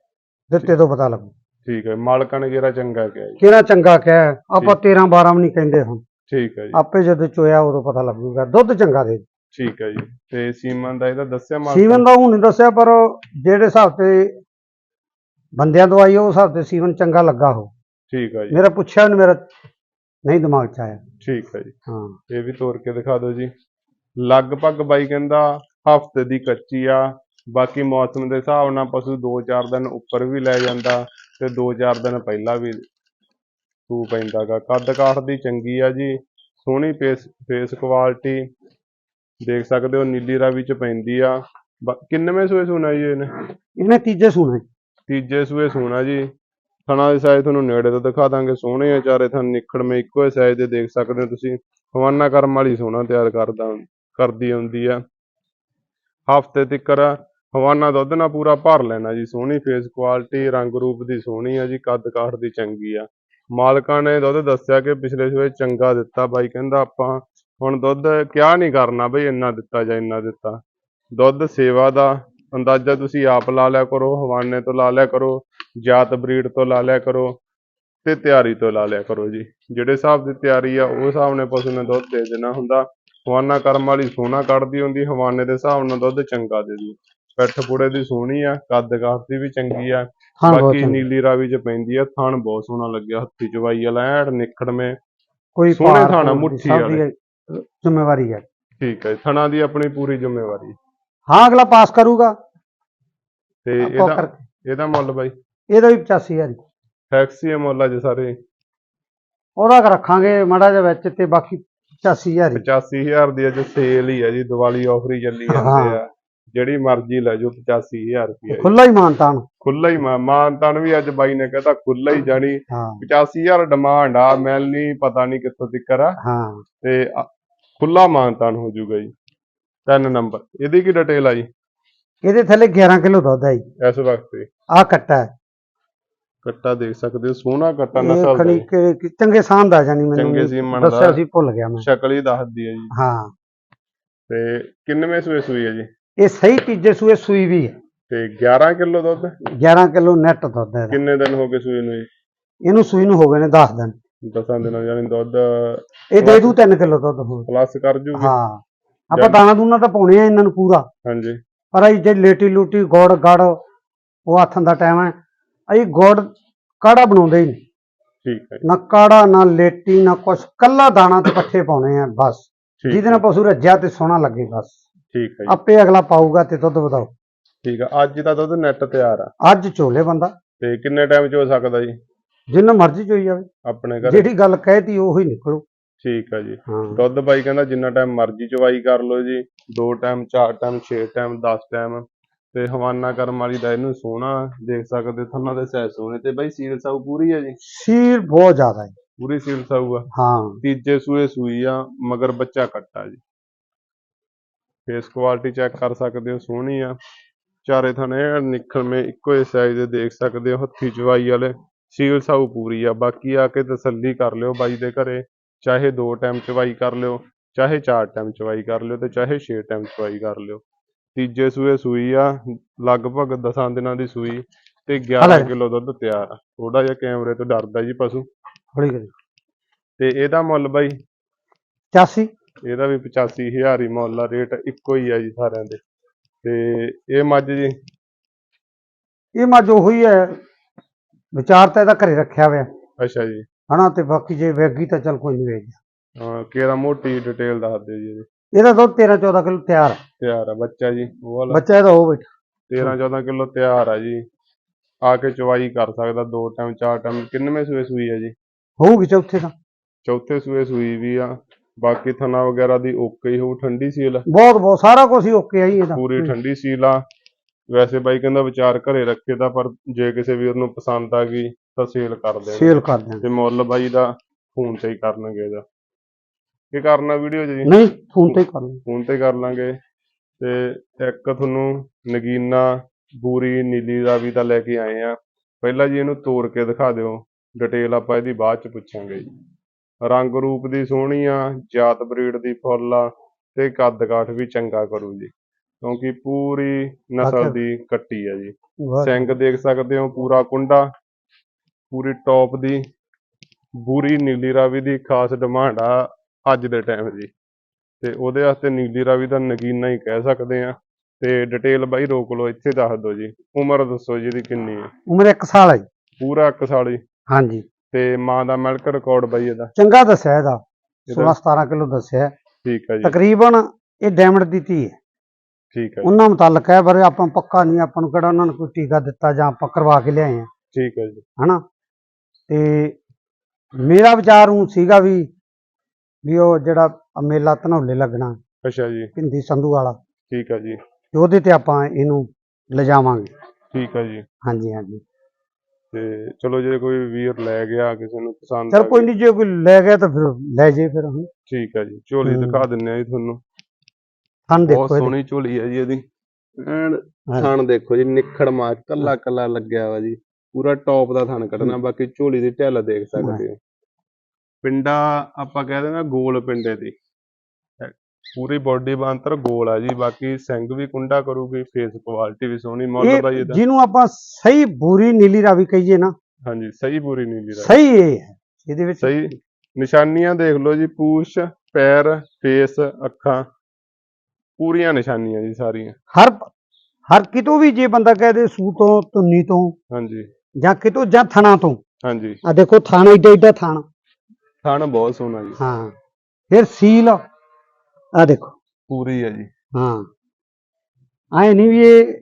[SPEAKER 2] ਦਿੱਤੇ ਤੋਂ ਪਤਾ ਲੱਗੂ।
[SPEAKER 1] ਠੀਕ ਹੈ ਮਾਲਕਾਂ ਨੇ ਜਿਹੜਾ ਚੰਗਾ ਕਿਹਾ ਜੀ?
[SPEAKER 2] ਕਿਹੜਾ ਚੰਗਾ ਕਹਿ ਆਪਾਂ 13 12 ਵੀ ਨਹੀਂ ਕਹਿੰਦੇ ਹੁਣ।
[SPEAKER 1] ਠੀਕ ਹੈ ਜੀ।
[SPEAKER 2] ਆਪੇ ਜਦੋਂ ਚੋਇਆ ਉਦੋਂ ਪਤਾ ਲੱਗੂਗਾ। ਦੁੱਧ ਚੰਗਾ ਦੇ।
[SPEAKER 1] ਠੀਕ ਹੈ ਜੀ। ਤੇ ਸੀਮਨ ਦਾ ਇਹਦਾ ਦੱਸਿਆ ਮਾਲਕਾਂ
[SPEAKER 2] ਸੀਵਨ ਦਾ ਹੁਣ ਨਹੀਂ ਦੱਸਿਆ ਪਰ ਜਿਹੜੇ ਹਿਸਾਬ ਤੇ ਬੰਦਿਆਂ ਤੋਂ ਆਈ ਉਹ ਹਿਸਾਬ ਤੇ ਸੀਵਨ ਚੰਗਾ ਲੱਗਾ ਹੋ।
[SPEAKER 1] ਠੀਕ ਹੈ ਜੀ।
[SPEAKER 2] ਮੇਰਾ ਪੁੱਛਿਆ ਨਹੀਂ ਮੇਰਾ ਨਹੀਂ ਦਿਮਾਗ ਚ ਆਇਆ।
[SPEAKER 1] ਠੀਕ ਹੈ ਜੀ।
[SPEAKER 2] ਹਾਂ।
[SPEAKER 1] ਇਹ ਵੀ ਤੋੜ ਕੇ ਦਿਖਾ ਦਿਓ ਜੀ। ਲਗਭਗ ਬਾਈ ਕਹਿੰਦਾ ਹਫ਼ਤੇ ਦੀ ਕੱਚੀ ਆ ਬਾਕੀ ਮੌਸਮ ਦੇ ਹਿਸਾਬ ਨਾਲ ਪਸ਼ੂ 2-4 ਦਿਨ ਉੱਪਰ ਵੀ ਲੈ ਜਾਂਦਾ ਤੇ 2-4 ਦਿਨ ਪਹਿਲਾਂ ਵੀ ਸੂ ਪੈਂਦਾਗਾ ਕੱਦ ਕਾਠ ਦੀ ਚੰਗੀ ਆ ਜੀ ਸੋਹਣੀ ਫੇਸ ਫੇਸ ਕੁਆਲਿਟੀ ਦੇਖ ਸਕਦੇ ਹੋ ਨੀਲੀ ਰਾਵੀ ਚ ਪੈਂਦੀ ਆ। ਕਿੰਨਵੇਂ ਸੂਏ ਸੁਣਾ ਜੀ ਇਹਨੇ?
[SPEAKER 2] ਇਹਨੇ ਤੀਜੇ ਸੂਣਾ।
[SPEAKER 1] ਤੀਜੇ ਸੂਏ ਸੋਨਾ ਜੀ। ਥਣਾ ਦੇ ਸਾਈਜ਼ ਤੁਹਾਨੂੰ ਨੇੜੇ ਤੋਂ ਦਿਖਾ ਦਾਂਗੇ, ਸੋਹਣੇ ਆ ਚਾਰੇ ਥਣ ਨਿਖੜਵੇਂ ਇੱਕੋ ਹੀ ਸਾਈਜ਼ ਦੇ ਦੇਖ ਸਕਦੇ ਹੋ ਤੁਸੀਂ। ਹਵਾਨਾ ਕਰਮ ਵਾਲੀ ਸੋਹਣਾ ਤਿਆਰ ਕਰਦਾ, ਕਰਦੀ ਹੁੰਦੀ ਆ। ਹਫ਼ਤੇ ਤੱਕਰ ਹਵਾਨਾ ਦੁੱਧ ਨਾਲ ਪੂਰਾ ਭਰ ਲੈਣਾ ਜੀ, ਸੋਹਣੀ ਫੇਸ ਕੁਆਲਿਟੀ ਰੰਗ ਰੂਪ ਦੀ ਸੋਹਣੀ ਆ ਜੀ, ਕੱਦ ਕਾਠ ਦੀ ਚੰਗੀ ਆ। ਮਾਲਕਾਂ ਨੇ ਦੁੱਧ ਦੱਸਿਆ ਕਿ ਪਿਛਲੇ ਸੂਏ ਚੰਗਾ ਦਿੱਤਾ ਬਾਈ, ਕਹਿੰਦਾ ਆਪਾਂ ਹੁਣ ਦੁੱਧ ਕਿਆ ਨਹੀਂ ਕਰਨਾ ਬਈ, ਇੰਨਾ ਦਿੱਤਾ ਜਾਂ ਇੰਨਾ ਦਿੱਤਾ। ਦੁੱਧ ਸੇਵਾ ਦਾ ਅੰਦਾਜ਼ਾ ਤੁਸੀਂ ਆਪ ਲਾ ਲਿਆ ਕਰੋ, ਹਵਾਨੇ ਤੋਂ ਲਾ ਲਿਆ ਕਰੋ। ਜਾਤ ਬਰੀਡ ਤੋਂ ਲਾ ਲਿਆ ਕਰੋ ਤੇ ਤਿਆਰੀ ਤੋਂ ਲਾ ਲਿਆ ਕਰੋ ਜੀ। ਜਿਹੜੇ ਹਿਸਾਬ ਦੀ ਤਿਆਰੀ ਆ ਉਹ ਹਿਸਾਬ ਨਾਲ ਪਸ਼ੂ ਨੇ ਦੁੱਧ ਦੇ ਦੇਣਾ ਹੁੰਦਾ। ਹਵਾਨਾ ਕਰਮ ਵਾਲੀ ਸੋਨਾ ਕੱਢਦੀ ਹੁੰਦੀ ਹਵਾਨੇ ਦੇ ਹਿਸਾਬ ਨਾਲ ਦੁੱਧ ਚੰਗਾ ਦੇ ਦੂ ਪਿੱਠ ਪੂੜੇ ਦੀ ਸੋਹਣੀ ਆ ਕੱਦ ਕਾਠ ਦੀ ਵੀ ਚੰਗੀ ਆ। ਬਾਕੀ। ਨੀਲੀ ਰਾਵੀ ਚ ਪੈਂਦੀ ਆ ਥਣ ਬਹੁਤ ਸੋਹਣਾ ਲੱਗਿਆ ਹੱਥੀ ਚਵਾਈ ਵਾਲਾ ਐਨ ਨਿਖੜਵੇਂ
[SPEAKER 2] ਕੋਈ
[SPEAKER 1] ਸੋਹਣੇ ਥਾਣਾ, ਮੁੱਠੀ ਵਾਲੇ।
[SPEAKER 2] ਜ਼ਿੰਮੇਵਾਰੀ ਹੈ
[SPEAKER 1] ਠੀਕ ਹੈ। ਥਣਾ ਦੀ ਆਪਣੀ ਪੂਰੀ ਜ਼ਿੰਮੇਵਾਰੀ।
[SPEAKER 2] ਹਾਂ ਅਗਲਾ ਪਾਸ ਕਰੂਗਾ।
[SPEAKER 1] ਤੇ ਇਹਦਾ ਇਹਦਾ ਮੁੱਲ ਬਾਈ?
[SPEAKER 2] ਇਹਦਾ ਵੀ 85000
[SPEAKER 1] ਫੈਕਸੀ ਮੁੱਲ ਆ ਜੀ ਸਾਰੇ।
[SPEAKER 2] ਉਹਦਾ ਕੁ ਰੱਖਾਂਗੇ ਮਾੜਾ ਜਿਹਾ ਵਿੱਚ ਤੇ ਬਾਕੀ 85000 ਹੀ।
[SPEAKER 1] 85000 ਦੀ ਅੱਜ ਸੇਲ ਹੀ ਹੈ ਜੀ ਦੀਵਾਲੀ ਆਫਰ ਹੀ ਚੱਲੀ ਜਾਂਦੇ
[SPEAKER 2] ਹਾਂ।
[SPEAKER 1] ਆ ਜਿਹੜੀ ਮਰਜ਼ੀ ਲੈ ਜਾਓ 85000 ਰੁਪਏ
[SPEAKER 2] ਖੁੱਲਾ ਹੀ ਮਾਨਤਾਨ
[SPEAKER 1] ਖੁੱਲਾ ਹੀ ਮਾ- ਮਾਨਤਾਨ ਵੀ ਅੱਜ ਬਾਈ ਨੇ ਕਹਿੰਦਾ ਖੁੱਲਾ ਹੀ ਜਾਣੀ।
[SPEAKER 2] ਹਾਂ।
[SPEAKER 1] 85000 ਡਿਮਾਂਡ ਆ ਮਿਲਣੀ ਪਤਾ ਨਹੀਂ ਕਿੱਥੋਂ ਤੱਕ ਆ।
[SPEAKER 2] ਹਾਂ।
[SPEAKER 1] ਤੇ ਆ- ਖੁੱਲਾ ਮਾਨਤਾਨ ਹੋ ਜਾਊਗਾ ਜੀ। ਤਿੰਨ ਨੰਬਰ। ਇਹਦੀ ਕੀ ਡਿਟੇਲ ਆ ਜੀ?
[SPEAKER 2] ਇਹਦੇ ਥੱਲੇ 11 ਕਿਲੋ ਦੁੱਧ ਹੈ ਜੀ।
[SPEAKER 1] ਇਸ ਵਕਤ
[SPEAKER 2] ਆਹ ਕੱਟਾ ਹੈ।
[SPEAKER 1] ਕੱਟਾ ਦੇਖ ਸਕਦੇ ਹੋ ਸੋਹਣਾ ਕੱਟਾ
[SPEAKER 2] ਇਹ
[SPEAKER 1] ਨਸਲ ਦਾ ਜੀ।
[SPEAKER 2] ਕਿ- ਕਿ ਚੰਗੇ ਸਾਂਭ ਦਾ ਜਾਨੀ
[SPEAKER 1] ਚੰਗੇ
[SPEAKER 2] ਮੈਨੂੰ
[SPEAKER 1] ਸੀਮਨ
[SPEAKER 2] ਦੱਸਿਆ
[SPEAKER 1] ਦਾ
[SPEAKER 2] ਸੀ ਭੁੱਲ ਗਿਆ ਮੈਂ।
[SPEAKER 1] ਸ਼ਕਲ ਹੀ ਦੱਸਦੀ ਹੈ ਜੀ।
[SPEAKER 2] ਹਾਂ।
[SPEAKER 1] ਤੇ ਕਿੰਨਵੇਂ ਸੂਏ ਸੂਈ ਹੈ ਜੀ?
[SPEAKER 2] ਇਹ ਸਹੀ ਤੀਜੇ ਸੂਏ ਸੂਈ ਵੀ ਹੈ।
[SPEAKER 1] ਤੇ 11 ਕਿਲੋ ਦੁੱਧ?
[SPEAKER 2] 11 ਕਿਲੋ ਨੈਟ ਦੁੱਧ ਹੈ ਇਹਦਾ।
[SPEAKER 1] ਕਿੰਨੇ ਦਿਨ ਹੋ ਗਏ ਸੂਏ ਨੂੰ ਜੀ?
[SPEAKER 2] ਇਹਨੂੰ ਸੂਈ ਨੂੰ ਹੋ ਗਏ ਨੇ 10 ਦਿਨ।
[SPEAKER 1] ਦਸਾਂ ਦਿਨਾਂ ਯਾਨੀ ਦੁੱਧ
[SPEAKER 2] ਇਹ ਦੇ ਦੂ 3 ਕਿਲੋ ਦੁੱਧ ਹੋਰ।
[SPEAKER 1] ਪਲੱਸ ਕਰ ਜੂਗੀ?
[SPEAKER 2] ਹਾਂ। ਆਪਾਂ ਦਾਣਾ ਦੂਣਾ ਤਾਂ ਪਾਉਣੇ ਆ ਇਹਨਾਂ ਨੂੰ ਪੂਰਾ।
[SPEAKER 1] ਹਾਂਜੀ।
[SPEAKER 2] ਪਰ ਅਸੀਂ ਜੇ ਲੇਟੀ ਲੂਟੀ ਗੋੜ ਗੜ ਉਹ ਹੱਥਾਂ ਦਾ ਟਾਈਮ ਹੈ। ਅਸੀਂ ਗੋੜ ਕਾੜਾ ਬਣਾਉਂਦੇ ਹੀ ਨਹੀਂ।
[SPEAKER 1] ਠੀਕ ਹੈ ਜੀ,
[SPEAKER 2] ਨਾ ਕਾੜਾ ਨਾ ਲੇਟੀ ਨਾ ਕੁਛ। ਕੱਲਾ ਦਾਣਾ ਤੇ ਪੱਠੇ ਪਾਉਣੇ ਆ ਬਸ।
[SPEAKER 1] ਠੀਕ
[SPEAKER 2] ਜਿਹਦੇ ਨਾਲ ਪਸ਼ੂ ਰੱਜਿਆ ਤੇ ਸੋਹਣਾ ਲੱਗੇ ਬਸ।
[SPEAKER 1] ਠੀਕ ਹੈ ਜੀ,
[SPEAKER 2] ਆਪੇ ਅਗਲਾ ਪਾਊਗਾ ਤੇ ਦੁੱਧ ਵਧਾਓ।
[SPEAKER 1] ਠੀਕ ਹੈ। ਅੱਜ ਦਾ ਦੁੱਧ ਨੈਟ ਤਿਆਰ ਆ।
[SPEAKER 2] ਅੱਜ ਝੋਲੇ ਬੰਦਾ।
[SPEAKER 1] ਤੇ ਕਿੰਨੇ ਟਾਈਮ ਚ ਹੋ ਸਕਦਾ ਜੀ?
[SPEAKER 2] ਜਿੰਨਾ ਮਰਜ਼ੀ ਚੋਈ ਜਾਵੇ।
[SPEAKER 1] ਆਪਣੇ ਘਰ।
[SPEAKER 2] ਜਿਹੜੀ ਗੱਲ ਕਹਿਤੀ ਉਹੀ ਨਿਕਲੂ।
[SPEAKER 1] ਠੀਕ ਹੈ ਜੀ।
[SPEAKER 2] ਹਾਂ।
[SPEAKER 1] ਦੁੱਧ ਬਾਈ ਕਹਿੰਦਾ ਜਿੰਨਾ ਟਾਈਮ ਮਰਜ਼ੀ ਚਵਾਈ ਕਰ ਲਓ ਜੀ। ਦੋ ਟਾਈਮ ਚਾਰ ਟਾਈਮ ਛੇ ਟਾਈਮ 10 ਟਾਈਮ ਤੇ ਹਵਾਨਾ ਕਰਮ ਵਾਲੀ ਦਾ ਇਹਨੂੰ ਸੋਹਣਾ ਦੇਖ ਸਕਦੇ ਥੰਨਾ ਦੇ ਸਹਿ ਸੋਹਣੇ ਤੇ ਬਾਈ ਸੀਲ ਸਾਊ ਪੂਰੀ ਹੈ ਜੀ?
[SPEAKER 2] ਸੀਰ ਬਹੁਤ ਜ਼ਿਆਦਾ ਹੈ
[SPEAKER 1] ਪੂਰੀ ਸੀਲ ਸਾਊ ਆ?
[SPEAKER 2] ਹਾਂ।
[SPEAKER 1] ਤੀਜੇ ਸੂਏ ਸੂਈ ਆ ਮਗਰ ਬੱਚਾ ਕੱਟਾ ਜੀ। ਫੇਸ ਕੁਆਲਿਟੀ ਚੈੱਕ ਕਰ ਸਕਦੇ ਹੋ ਸੋਹਣੀ ਆ। ਚਾਰੇ ਥਾਣੇ ਨਿਖੜਵੇਂ ਇੱਕੋ ਹੀ ਸਾਈਜ਼ ਦੇ ਦੇਖ ਸਕਦੇ ਹੋ ਹੱਥੀ ਚਵਾਈ ਵਾਲੇ। ਸੀਲ ਸਾਊ ਪੂਰੀ ਆ ਬਾਕੀ ਆ ਕੇ ਤਸੱਲੀ ਕਰ ਲਿਓ ਬਾਈ ਦੇ ਘਰੇ। ਚਾਹੇ ਦੋ ਟਾਈਮ ਚਵਾਈ ਕਰ ਲਿਓ ਚਾਹੇ ਚਾਰ ਟਾਈਮ ਚਵਾਈ ਕਰ ਲਿਓ ਤੇ ਚਾਹੇ ਛੇ ਟਾਈਮ ਚਵਾਈ ਕਰ ਲਿਓ। ਤੀਜੇ ਸੂਏ ਸੂਈ ਆ ਲਗਭਗ 10 ਦਿਨਾਂ ਦੀ ਸੂਈ ਤੇ 11 ਕਿਲੋ ਦੁੱਧ ਤਿਆਰ ਆ। ਥੋੜਾ ਜਿਹਾ ਕੈਮਰੇ ਤੋਂ ਡਰਦਾ ਜੀ ਪਸ਼ੂ।
[SPEAKER 2] ਹੌਲੀ ਕਰੀ
[SPEAKER 1] ਤੇ ਇਹਦਾ ਮੁੱਲ ਬਾਈ?
[SPEAKER 2] 84
[SPEAKER 1] ਇਹਦਾ ਵੀ 85000 ਹੀ ਮੁੱਲ ਆ ਰੇਟ ਇੱਕੋ ਹੀ ਆ ਜੀ ਸਾਰਿਆਂ ਦੇ। ਤੇ ਇਹ ਮੱਝ ਜੀ?
[SPEAKER 2] ਇਹ ਮੱਝ ਉਹੀ ਹੈ ਵਿਚਾਰ ਤਾਂ ਇਹਦਾ ਘਰੇ ਰੱਖਿਆ ਹੋਇਆ।
[SPEAKER 1] ਅੱਛਾ ਜੀ।
[SPEAKER 2] ਹਨਾ ਤੇ ਬਾਕੀ ਜੇ ਵੇਗੀ ਤਾਂ ਚੱਲ ਕੋਈ ਨਹੀਂ ਵੇਚ
[SPEAKER 1] ਹਾਂ ਕਿਹੜਾ ਮੋਟੀ ਡਿਟੇਲ ਦੱਸ ਦਿਓ ਜੀ ਇਹਦੀ।
[SPEAKER 2] ਇਹਦਾ ਦੁੱਧ 13 14 ਕਿਲੋ ਤਿਆਰ ਹੈ।
[SPEAKER 1] ਤਿਆਰ ਆ ਬੱਚਾ ਜੀ ਉਹ ਵਾਲਾ।
[SPEAKER 2] ਬੱਚਾ ਇਹਦਾ ਹੋ ਬੈਠਾ।
[SPEAKER 1] 13 14 ਕਿਲੋ ਤਿਆਰ ਆ ਜੀ। ਆ ਕੇ ਚਵਾਈ ਕਰ ਸਕਦਾ ਦੋ ਟਾਈਮ ਚਾਰ ਟਾਈਮ ਕਿੰਨਵੇਂ ਸੂਏ ਸੂਈ ਆ ਜੀ?
[SPEAKER 2] ਹੋਊਗੀ ਚੌਥੇ ਦਾ
[SPEAKER 1] ਚੌਥੇ ਸੂਏ ਸੂਈ ਵੀ ਆ। ਬਾਕੀ ਥਣਾ ਵਗੈਰਾ ਦੀ ਓਕੇ ਹੀ ਹੋਊ ਠੰਡੀ ਸੀਲ ਆ,
[SPEAKER 2] ਬਹੁਤ ਬਹੁਤ ਸਾਰਾ ਕੁਝ ਹੀ ਓਕੇ ਆ ਜੀ ਇਹਦਾ।
[SPEAKER 1] ਪੂਰੀ ਠੰਡੀ ਸੀਲ ਆ। ਵੈਸੇ ਬਾਈ ਕਹਿੰਦਾ ਵਿਚਾਰ ਘਰੇ ਰੱਖੇ ਤਾਂ ਪਰ ਜੇ ਕਿਸੇ ਵੀਰ ਨੂੰ ਪਸੰਦ ਆ ਗਈ ਤਾਂ ਸੇਲ ਕਰ ਦੇ
[SPEAKER 2] ਸੇਲ ਕਰ ਦਿਆਂਗੇ
[SPEAKER 1] ਤੇ ਮੁੱਲ ਬਾਈ ਦਾ ਫੋਨ ਤੇ ਹੀ ਕਰਨਗੇ ਇਹਦਾ। ਕੀ ਕਰਨਾ ਵੀਡੀਓ ਜੀ?
[SPEAKER 2] ਨਹੀਂ ਫੋਨ ਤੇ ਕਰ ਲਓ
[SPEAKER 1] ਫੋਨ ਤੇ ਕਰ ਲਾਂਗੇ। ਤੇ ਇੱਕ ਤੁਹਾਨੂੰ ਨਗੀਨਾ ਬੂਰੀ ਨੀਲੀ ਦਾ ਵੀ ਤਾਂ ਲੈ ਕੇ ਆਏ ਆ। ਪਹਿਲਾਂ ਜੀ ਇਹਨੂੰ ਤੋੜ ਕੇ ਦਿਖਾ ਦਿਓ। ਡਿਟੇਲ ਆਪਾਂ ਇਹਦੀ ਬਾਅਦ ਚ ਪੁੱਛਾਂਗੇ ਜੀ। ਰੰਗ ਰੂਪ ਦੀ ਸੋਹਣੀ ਆ ਜਾਤ ਬਰੀਡ ਦੀ ਫੁੱਲ ਆ ਤੇ ਕੱਦ ਕਾਠ ਵੀ ਚੰਗਾ ਕਰੂ ਜੀ। ਕਿਉਂਕਿ ਪੂਰੀ ਨਸਲ। ਦੀ ਕੱਟੀ ਆ ਜੀ। ਸਿੰਗ ਦੇਖ ਸਕਦੇ ਹੋ ਪੂਰਾ ਕੁੰਡਾ ਪੂਰੀ ਟੌਪ ਦੀ ਬੂਰੀ ਨੀਲੀ ਰਾਵੀ ਦੀ ਖਾਸ ਡਿਮਾਂਡ ਆ। ਅੱਜ ਦੇ ਟਾਈਮ ਜੀ। ਤੇ ਉਹਦੇ ਵਾਸਤੇ ਨੀਲੀ ਰਾਵੀ ਦਾ ਨਗੀਨਾ ਹੀ ਕਹਿ ਸਕਦੇ ਆ ਤੇ ਡਿਟੇਲ ਬਾਈ ਰੋਕ ਲਓ ਇੱਥੇ ਦੱਸ ਦਿਓ ਜੀ। ਉਮਰ ਦੱਸੋ ਜੀ ਇਹਦੀ ਕਿੰਨੀ ਹੈ।
[SPEAKER 2] ਉਮਰ 1 ਸਾਲ ਹੈ ਜੀ।
[SPEAKER 1] ਪੂਰਾ ਇੱਕ ਸਾਲ ਜੀ।
[SPEAKER 2] ਹਾਂਜੀ।
[SPEAKER 1] ਤੇ ਮਾਂ ਦਾ ਮਿਲਕ ਰਿਕਾਰਡ ਬਾਈ ਇਹਦਾ।
[SPEAKER 2] ਚੰਗਾ ਦੱਸਿਆ ਇਹਦਾ।
[SPEAKER 1] ਇਹਦਾ
[SPEAKER 2] 16 17 ਕਿਲੋ ਦੱਸਿਆ।
[SPEAKER 1] ਠੀਕ ਹੈ ਜੀ।
[SPEAKER 2] ਤਕਰੀਬਨ ਇਹ ਡਾਇਮੰਡ ਦੀ ਧੀ ਹੈ।
[SPEAKER 1] ਠੀਕ ਹੈ
[SPEAKER 2] ਉਹਨਾਂ ਮੁਤਾਲਕ ਹੈ ਪਰ ਆਪਾਂ ਪੱਕਾ ਨਹੀਂ ਆਪਾਂ ਨੂੰ ਕਿਹੜਾ ਉਹਨਾਂ ਨੇ ਕੋਈ ਟੀਕਾ ਦਿੱਤਾ ਜਾਂ ਆਪਾਂ ਕਰਵਾ ਕੇ ਲਿਆਏ ਆ।
[SPEAKER 1] ਠੀਕ ਹੈ ਜੀ।
[SPEAKER 2] ਹਨਾ? ਤੇ ਮੇਰਾ ਵਿਚਾਰ ਉਹ ਸੀਗਾ ਵੀ ਵੀ ਉਹ ਜਿਹੜਾ ਮੇਲਾ ਧਨੌਲੇ ਲੱਗਣਾ
[SPEAKER 1] ਅੱਛਾ ਜੀ।
[SPEAKER 2] ਪਿੰਦੀ ਸੰਧੂ ਵਾਲਾ
[SPEAKER 1] ਠੀਕ ਹੈ ਜੀ।
[SPEAKER 2] ਤੇ ਉਹਦੇ ਤੇ ਆਪਾਂ ਇਹਨੂੰ ਲਿਜਾਵਾਂਗੇ।
[SPEAKER 1] ਠੀਕ ਹੈ ਜੀ।
[SPEAKER 2] ਹਾਂਜੀ ਹਾਂਜੀ।
[SPEAKER 1] ਤੇ ਚਲੋ ਜੇ ਕੋਈ ਵੀਰ ਲੈ ਗਿਆ ਕਿਸੇ ਨੂੰ ਪਸੰਦ
[SPEAKER 2] ਚਲ
[SPEAKER 1] ਆ
[SPEAKER 2] ਕੋਈ ਨਹੀਂ ਜੇ ਕੋਈ ਲੈ ਗਿਆ ਤਾਂ ਫਿਰ ਲੈ ਜੇ ਫਿਰ ਹੁਣ
[SPEAKER 1] ਠੀਕ ਹੈ ਜੀ ਝੋਲੀ
[SPEAKER 2] ਹਮ।
[SPEAKER 1] ਦਿਖਾ ਦਿੰਨੇ ਆ ਜੀ ਤੁਹਾਨੂੰ।
[SPEAKER 2] ਥਣ
[SPEAKER 1] ਬਹੁਤ
[SPEAKER 2] ਦੇਖੋ ਇਹਦੇ।
[SPEAKER 1] ਸੋਹਣੀ ਝੋਲੀ ਹੈ ਜੀ ਇਹਦੀ। ਐਨ। ਥਣ ਦੇਖੋ ਜੀ ਨਿਖੜ ਮਾਰ ਕੱਲਾ ਕੱਲਾ ਲੱਗਿਆ ਵਾ ਜੀ। ਪੂਰਾ ਟੌਪ ਦਾ ਥਣ ਕੱਢਣਾ ਬਾਕੀ ਝੋਲੀ ਦੀ ਢਿੱਲ ਦੇਖ ਸਕਦੇ ਹੋ। ਪਿੰਡਾ ਆਪਾਂ ਕਹਿ ਦਿੰਦੇ ਗੋਲ ਪਿੰਡੇ ਦੀ। ਪੂਰੀ ਬੋਡੀ ਬਾਂਤਰ ਗੋਲ ਆ ਜੀ ਬਾਕੀ ਸਿੰਘ ਵੀ ਕੁੰਡਾ ਕਰੂਗੀ ਫੇਸ ਕੁਆਲਿਟੀ ਵੀ ਸੋਹਣੀ ਮੁੱਲ
[SPEAKER 2] ਇਹ
[SPEAKER 1] ਬਾਈ ਇਹਦਾ
[SPEAKER 2] ਜਿਹਨੂੰ ਆਪਾਂ ਸਹੀ ਬੂਰੀ ਨੀਲੀ ਰਾਵੀ ਕਹੀਏ ਨਾ।
[SPEAKER 1] ਹਾਂਜੀ ਸਹੀ ਪੂਰੀ ਨੀਲੀ ਦਾ
[SPEAKER 2] ਸਹੀ ਇਹ ਹੈ ਇਹਦੇ ਵਿੱਚ
[SPEAKER 1] ਸਹੀ ਨਿਸ਼ਾਨੀਆਂ ਦੇਖ ਲਓ ਜੀ ਪੂਛ ਪੈਰ ਫੇਸ ਅੱਖਾਂ ਪੂਰੀਆਂ ਨਿਸ਼ਾਨੀਆਂ ਜੀ ਸਾਰੀਆਂ।
[SPEAKER 2] ਹਰ ਹਰ ਕਿਤੋਂ ਵੀ ਜੇ ਬੰਦਾ ਕਹਿ ਦੇ ਸੂ ਤੋਂ ਧੁੰਨੀ ਤੋਂ
[SPEAKER 1] ਹਾਂਜੀ।
[SPEAKER 2] ਜਾਂ ਕਿਤੋਂ ਜਾਂ ਥਣਾ ਤੋਂ।
[SPEAKER 1] ਹਾਂਜੀ।
[SPEAKER 2] ਆ ਦੇਖੋ ਥਣ ਏਡਾ ਏਡਾ ਥਣ।
[SPEAKER 1] ਥਣ ਬਹੁਤ ਸੋਹਣਾ ਜੀ।
[SPEAKER 2] ਹਾਂ ਫਿਰ ਸੀਲ ਆ। ਦੇਖੋ।
[SPEAKER 1] ਪੂਰੀ ਹੈ ਜੀ।
[SPEAKER 2] ਹਾਂ। ਆਏ ਨਹੀਂ ਵੀ ਇਹ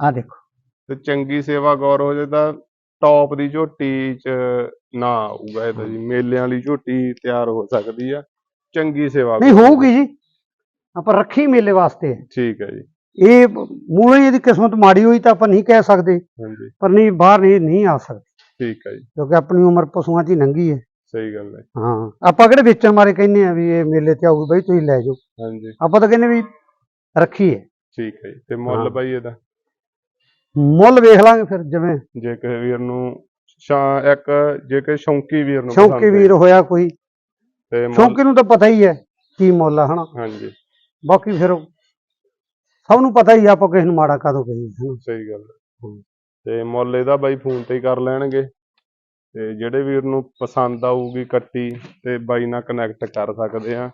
[SPEAKER 2] ਆ ਦੇਖੋ।
[SPEAKER 1] ਤੇ ਚੰਗੀ ਸੇਵਾ ਗੌਰ ਹੋ ਜਾਏ ਤਾਂ ਟੌਪ ਦੀ ਝੋਟੀ ਚ ਨਾ ਆਊਗਾ ਇਹ ਤਾਂ ਜੀ। ਮੇਲਿਆਂ ਵਾਲੀ ਝੋਟੀ ਤਿਆਰ ਹੋ ਸਕਦੀ ਆ। ਚੰਗੀ ਸੇਵਾ
[SPEAKER 2] ਨਹੀਂ। ਹੋਊਗੀ ਜੀ। ਆਪਾਂ ਰੱਖੀ ਮੇਲੇ ਵਾਸਤੇ। ਹੈ।
[SPEAKER 1] ਠੀਕ ਹੈ ਜੀ।
[SPEAKER 2] ਇਹ ਮੂਲੇ ਇਹਦੀ ਕਿਸਮਤ ਮਾੜੀ ਹੋਈ ਤਾਂ ਆਪਾਂ ਨਹੀਂ ਕਹਿ ਸਕਦੇ।
[SPEAKER 1] ਹਾਂਜੀ।
[SPEAKER 2] ਪਰ ਨਹੀਂ ਬਾਹਰ ਨਹੀਂ ਨਹੀਂ ਆ ਸਕਦੇ।
[SPEAKER 1] ਠੀਕ ਹੈ ਜੀ।
[SPEAKER 2] ਕਿਉਂਕਿ ਆਪਣੀ ਉਮਰ ਪਸ਼ੂਆਂ 'ਚ ਹੀ ਲੰਘੀ ਹੈ।
[SPEAKER 1] ਸਹੀ ਗੱਲ ਹੈ।
[SPEAKER 2] ਹਾਂ ਆਪਾਂ ਕਿਹੜੇ ਵੇਚਣ ਮਾਰੇ ਕਹਿੰਦੇ ਆ ਵੀ ਇਹ ਮੇਲੇ ਤੇ ਆਊਗੀ ਬਈ ਤੁਸੀਂ ਲੈ ਜਾਓ।
[SPEAKER 1] ਹਾਂਜੀ।
[SPEAKER 2] ਆਪਾਂ ਤਾਂ ਕਹਿੰਦੇ ਵੀ ਰੱਖੀ ਹੈ
[SPEAKER 1] ਠੀਕ ਹੈ ਜੀ ਤੇ ਮੁੱਲ
[SPEAKER 2] ਹਾਂ।
[SPEAKER 1] ਬਾਈ ਇਹਦਾ?
[SPEAKER 2] ਮੁੱਲ ਵੇਖ ਲਾਂਗੇ ਫਿਰ ਜਿਵੇਂ
[SPEAKER 1] ਜੇ ਕਿਸੇ ਵੀਰ ਨੂੰ ਸ਼ਾ ਇੱਕ ਜੇ ਕਿ ਸ਼ੌਂਕੀ ਵੀਰ ਨੂੰ
[SPEAKER 2] ਸ਼ੌਂਕੀ
[SPEAKER 1] ਪਸੰਦ
[SPEAKER 2] ਵੀਰ ਹੋਇਆ ਕੋਈ
[SPEAKER 1] ਤੇ ਮੁੱਲ-
[SPEAKER 2] ਸ਼ੌਂਕੀ ਨੂੰ ਤਾਂ ਪਤਾ ਹੀ ਹੈ ਕੀ ਮੁੱਲ ਆ ਹਨਾ?
[SPEAKER 1] ਹਾਂਜੀ।
[SPEAKER 2] ਬਾਕੀ ਫਿਰ ਸਭ ਨੂੰ ਪਤਾ ਹੀ ਆ ਆਪਾਂ ਕਿਸੇ ਨੂੰ ਮਾੜਾ ਕਦੋਂ ਕਹੀਏ ਹਨਾ?
[SPEAKER 1] ਸਹੀ ਗੱਲ ਹੈ। ਤੇ ਮੁੱਲ ਇਹਦਾ ਬਾਈ ਫੋਨ ਤੇ ਹੀ ਕਰ ਲੈਣਗੇ। ਤੇ ਜਿਹੜੇ ਵੀਰ ਨੂੰ ਪਸੰਦ ਆਊਗੀ ਕੱਟੀ ਤੇ ਬਾਈ ਨਾਲ ਕਨੈਕਟ ਕਰ ਸਕਦੇ ਆ।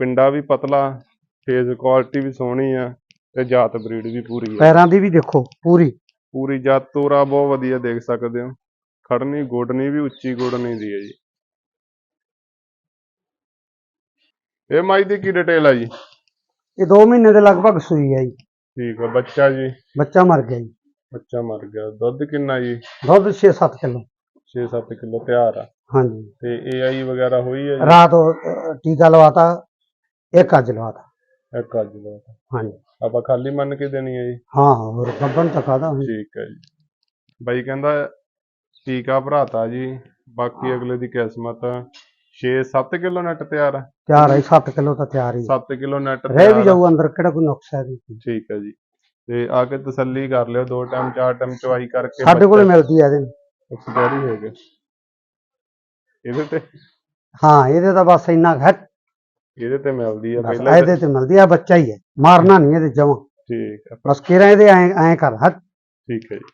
[SPEAKER 1] ਪਿੰਡਾ ਵੀ ਪਤਲਾ ਫੇਸ ਕੁਆਲਿਟੀ ਵੀ ਸੋਹਣੀ ਆ ਤੇ ਜਾਤ ਬਰੀਡ ਵੀ ਪੂਰੀ ਆ।
[SPEAKER 2] ਪੈਰਾਂ ਦੀ ਵੀ ਦੇਖੋ ਪੂਰੀ।
[SPEAKER 1] ਪੂਰੀ ਜਾਤ ਤੋਰਾ ਬਹੁਤ ਵਧੀਆ ਦੇਖ ਸਕਦੇ ਹੋ। ਖੜਨੀ ਗੋਡਨੀ ਵੀ ਉੱਚੀ ਗੋਡਨੀ ਦੀ ਹੈ ਜੀ। ਇਹ ਮਾਈ ਦੀ ਕੀ ਡਿਟੇਲ ਆ ਜੀ?
[SPEAKER 2] ਇਹ 2 ਮਹੀਨੇ ਦੇ ਲਗਭਗ ਸੂਈ ਹੈ ਜੀ।
[SPEAKER 1] ਠੀਕ ਆ ਬੱਚਾ ਜੀ?
[SPEAKER 2] ਬੱਚਾ ਮਰ ਗਿਆ ਜੀ।
[SPEAKER 1] ਬੱਚਾ ਮਰ ਗਿਆ। ਦੁੱਧ ਕਿੰਨਾ ਜੀ?
[SPEAKER 2] ਦੁੱਧ 6-7 ਕਿਲੋ।
[SPEAKER 1] 6-7 ਕਿਲੋ ਤਿਆਰ ਆ।
[SPEAKER 2] ਹਾਂਜੀ।
[SPEAKER 1] ਤੇ ਏਆਈ ਵਗੈਰਾ ਹੋਈ ਹੈ ਜੀ?
[SPEAKER 2] ਰਾਤ ਉਹ, ਅਹ, ਟੀਕਾ ਲਵਾਤਾ ਇੱਕ ਅੱਜ ਲਵਾਤਾ।
[SPEAKER 1] ਇੱਕ ਅੱਜ ਲੋ
[SPEAKER 2] ਹਾਂਜੀ।
[SPEAKER 1] ਆਪਾਂ ਖਾਲੀ ਮੰਨ ਕੇ ਦੇਣੀ ਹੈ ਜੀ?
[SPEAKER 2] ਹਾਂ ਹੋਰ ਗੱਬਨ ਤਾਂ ਖਾਦਾ ਹੁਣ।
[SPEAKER 1] ਠੀਕ ਹੈ ਜੀ। ਬਾਈ ਕਹਿੰਦਾ ਟੀਕਾ ਭਰਾਤਾ ਜੀ ਬਾਕੀ ਅਗਲੇ ਦੀ ਕਿਸਮਤ 6-7 ਕਿਲੋ ਨੈਟ ਤਿਆਰ ਆ।
[SPEAKER 2] ਤਿਆਰ ਹੈ 7 ਕਿਲੋ ਤਾਂ ਤਿਆਰ ਹੀ ਹੈ।
[SPEAKER 1] 7 ਕਿਲੋ ਨੈਟ
[SPEAKER 2] ਰਹਿ ਵੀ ਜਾਊ ਅੰਦਰ ਕਿਹੜਾ ਕੋਈ ਨੁਕਸ ਹੈ ਵਿੱਚ।
[SPEAKER 1] ਠੀਕ ਹੈ ਜੀ। ਤੇ ਆ ਕੇ ਤਸੱਲੀ ਕਰ ਲਿਓ ਦੋ ਟਾਈਮ ਚਾਰ ਟਾਈਮ ਚਵਾਈ ਕਰਕੇ
[SPEAKER 2] ਸਾਡੇ ਕੋਲੇ ਮਿਲਦੀ ਹੈ ਇਹਦੇ
[SPEAKER 1] ਐਕਸਪਾਇਰੀ ਹੈਗੇ। ਇਹਦੇ ਤੇ
[SPEAKER 2] ਹਾਂ ਇਹਦੇ ਤਾਂ ਬਸ ਇੰਨਾ ਹੈ।
[SPEAKER 1] ਇਹਦੇ ਤੇ ਮਿਲਦੀ ਆ
[SPEAKER 2] ਬਸ
[SPEAKER 1] ਪਹਿਲਾਂ
[SPEAKER 2] ਇਹਦੇ ਤੇ ਮਿਲਦੀ ਆ ਬੱਚਾ ਹੀ ਹੈ। ਮਾਰਨਾ ਨਹੀਂ ਇਹਦੇ ਜਮਾਂ
[SPEAKER 1] ਠੀਕ ਹੈ
[SPEAKER 2] ਬਸ ਕਿਹੜਾ ਇਹਦੇ ਐ ਐ ਕਰ ਹਟ।
[SPEAKER 1] ਠੀਕ ਹੈ ਜੀ।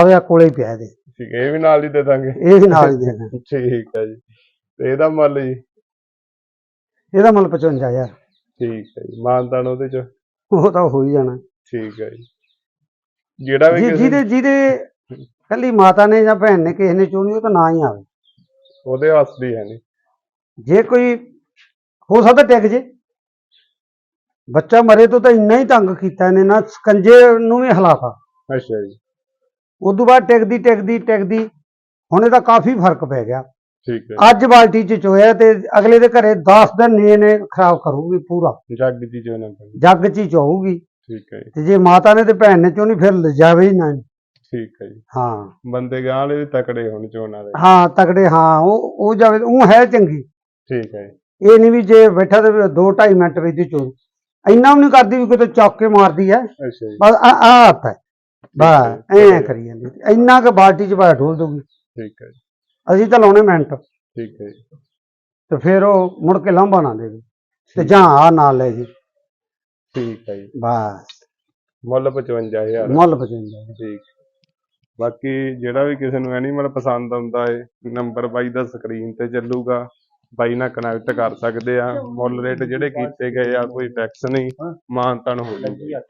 [SPEAKER 2] ਆਵੇ ਆ ਕੋਲੇ ਹੀ ਪਿਆ ਇਹਦੇ।
[SPEAKER 1] ਠੀਕ ਹੈ ਇਹ ਵੀ ਨਾਲ ਹੀ ਦੇ ਦਾਂਗੇ।
[SPEAKER 2] ਇਹ ਵੀ ਨਾਲ ਹੀ ਦੇਣਾ
[SPEAKER 1] ਠੀਕ ਹੈ ਜੀ। ਤੇ ਇਹਦਾ ਮੁੱਲ ਜੀ?
[SPEAKER 2] ਇਹਦਾ ਮੁੱਲ 55000
[SPEAKER 1] ਠੀਕ ਹੈ ਜੀ ਮਾਨਤਾਨ ਉਹਦੇ ਚ।
[SPEAKER 2] ਉਹ ਤਾਂ ਹੋ ਹੀ ਜਾਣਾ।
[SPEAKER 1] ਠੀਕ ਹੈ ਜੀ। ਜਿਹੜਾ ਵੀ
[SPEAKER 2] ਜੀ
[SPEAKER 1] ਕਿਸੇ
[SPEAKER 2] ਜਿਹਦੇ ਜਿਹਦੇ ਕੱਲੀ ਮਾਤਾ ਨੇ ਜਾਂ ਭੈਣ ਨੇ ਕਿਸੇ ਨੇ ਚੋਣੀ ਉਹ ਤਾਂ ਨਾ ਹੀ ਆਵੇ।
[SPEAKER 1] ਉਹਦੇ ਵਾਸਤੇ ਹੀ ਹੈ ਨਹੀਂ
[SPEAKER 2] ਜੇ ਕੋਈ ਹੋ ਸਕਦਾ ਟਿਕ ਜੇ। ਬੱਚਾ ਮਰੇ ਤੋਂ ਤਾਂ ਇੰਨਾ ਹੀ ਤੰਗ ਕੀਤਾ ਇਹਨੇ ਨਾ ਸਕੰਜੇ ਨੂੰ ਵੀ ਹਿਲਾਤਾ।
[SPEAKER 1] ਅੱਛਾ ਜੀ।
[SPEAKER 2] ਉਦੋਂ ਬਾਅਦ ਟਿਕਦੀ ਟਿਕਦੀ ਟਿਕਦੀ ਹੁਣ ਇਹਦਾ ਕਾਫੀ ਫ਼ਰਕ ਪੈ ਗਿਆ।
[SPEAKER 1] ਠੀਕ ਹੈ।
[SPEAKER 2] ਅੱਜ ਬਾਲਟੀ ਚ ਚੋਇਆ ਤੇ ਅਗਲੇ ਦੇ ਘਰੇ 10 ਦਿਨ ਨੇ ਇਹਨੇ ਖਰਾਬ ਕਰੂਗੀ ਪੂਰਾ।
[SPEAKER 1] ਜੱਗ ਦੀ ਨਾ ਪੈਣੀ
[SPEAKER 2] ਜੱਗ ਚ ਹੀ ਚੋਊਗੀ।
[SPEAKER 1] ਠੀਕ ਹੈ
[SPEAKER 2] ਤੇ ਜੇ ਮਾਤਾ ਨੇ ਤੇ ਭੈਣ ਨੇ ਚੋਣੀ ਫਿਰ ਲਿਜਾਵੇ ਹੀ ਨਾ।
[SPEAKER 1] ਠੀਕ ਹੈ ਜੀ।
[SPEAKER 2] ਹਾਂ।
[SPEAKER 1] ਬੰਦੇ ਗਾਂ ਵਾਲੇ ਵੀ ਤਕੜੇ ਹੋਣ ਚੋਣਾਂ ਦੇ।
[SPEAKER 2] ਹਾਂ ਤਗੜੇ ਹਾਂ ਉਹ ਉਹ ਜਾਵੇ ਉਹ ਹੈ ਚੰਗੀ।
[SPEAKER 1] ਠੀਕ ਹੈ
[SPEAKER 2] ਇਹ ਨਹੀਂ ਵੀ ਜੇ ਬੈਠਾ ਤੇ 2.5 ਮਿੰਟ ਵਿੱਚ ਚੋ ਇੰਨਾ ਵੀ ਨਹੀਂ ਕਰਦੀ ਵੀ ਕਿਤੇ ਚੌਕ ਕੇ ਮਾਰਦੀ ਹੈ।
[SPEAKER 1] ਅੱਛਾ ਜੀ।
[SPEAKER 2] ਬਸ ਆ ਆ ਹੱਥ ਹੈ। ਬਸ ਐ ਕਰੀ ਜਾਂਦੀ ਇੰਨਾ ਕੁ ਬਾਲਟੀ ਚ ਪਾ ਢੋਲ ਦੂਗੀ
[SPEAKER 1] ਠੀਕ ਹੈ ਜੀ।
[SPEAKER 2] ਅਸੀਂ ਤਾਂ ਲਾਉਣੇ ਮਿੰਟ।
[SPEAKER 1] ਠੀਕ ਹੈ ਜੀ।
[SPEAKER 2] ਤੇ ਫਿਰ ਉਹ ਮੁੜ ਕੇ ਲਾਂਭਾ ਨਾ ਦੇਵੇ। ਤੇ ਜਾਂ ਆ ਨਾਲ ਲੈ ਜੀ।
[SPEAKER 1] ਠੀਕ ਹੈ ਜੀ।
[SPEAKER 2] ਬਸ।
[SPEAKER 1] ਮੁੱਲ 55000
[SPEAKER 2] ਮੁੱਲ ਬਚਾਉਂਦਾ
[SPEAKER 1] ਠੀਕ। ਬਾਕੀ ਜਿਹੜਾ ਵੀ ਕਿਸੇ ਨੂੰ ਐਨੀਮਲ ਪਸੰਦ ਆਉਂਦਾ ਏ ਨੰਬਰ ਬਾਈ ਦਾ ਸਕਰੀਨ ਤੇ ਚੱਲੂਗਾ। ਬਾਈ ਨਾਲ ਕਨੈਕਟ ਕਰ ਸਕਦੇ ਆ। ਮੁੱਲ ਰੇਟ ਜਿਹੜੇ ਕੀਤੇ ਗਏ ਆ ਕੋਈ ਟੈਕਸ ਨਹੀਂ ਮਾਨਤਨ ਹੋ ਜੂਗਾ